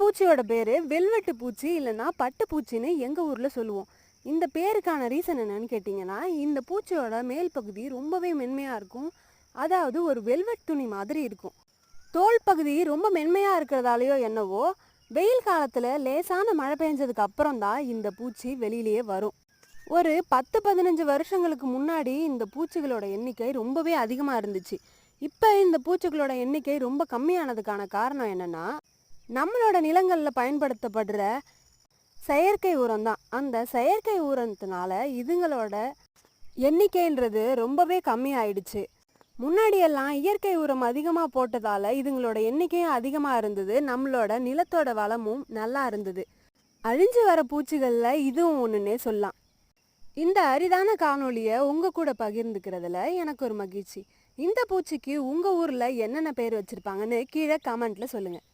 பூச்சியோட பேர் வெல்வெட்டு பூச்சி இல்லைன்னா பட்டு பூச்சின்னு எங்கள் ஊரில் சொல்லுவோம். இந்த பேருக்கான ரீசன் என்னன்னு கேட்டிங்கன்னா இந்த பூச்சியோட மேல் பகுதி ரொம்பவே மென்மையாக இருக்கும். அதாவது ஒரு வெல்வெட் துணி மாதிரி இருக்கும். தோல் பகுதி ரொம்ப மென்மையாக இருக்கிறதாலையோ என்னவோ வெயில் காலத்தில் லேசான மழை பெஞ்சதுக்கு அப்புறம் தான் இந்த பூச்சி வெளியிலேயே வரும். ஒரு பத்து பதினஞ்சு வருஷங்களுக்கு முன்னாடி இந்த பூச்சிகளோட எண்ணிக்கை ரொம்பவே அதிகமாக இருந்துச்சு. இப்போ இந்த பூச்சிகளோட எண்ணிக்கை ரொம்ப கம்மியானதுக்கான காரணம் என்னென்னா நம்மளோட நிலங்களில் பயன்படுத்தப்படுற செயற்கை உரம் தான் அந்த செயற்கை உரத்தினால இதுங்களோட எண்ணிக்கைன்றது ரொம்பவே கம்மியாயிடுச்சு. முன்னாடியெல்லாம் இயற்கை உரம் அதிகமாக போட்டதால் இதுங்களோட எண்ணிக்கையும் அதிகமாக இருந்தது. நம்மளோட நிலத்தோட வளமும் நல்லா இருந்தது. அழிஞ்சு வர பூச்சிகளில் இதுவும் ஒன்றுன்னே சொல்லலாம். இந்த அரிதான காணொளியை உங்கள் கூட பகிர்ந்துக்கிறதுல எனக்கு ஒரு மகிழ்ச்சி. இந்த பூச்சிக்கு உங்கள் ஊரில் என்னென்ன பேர் வச்சுருப்பாங்கன்னு கீழே கமெண்ட்டில் சொல்லுங்கள்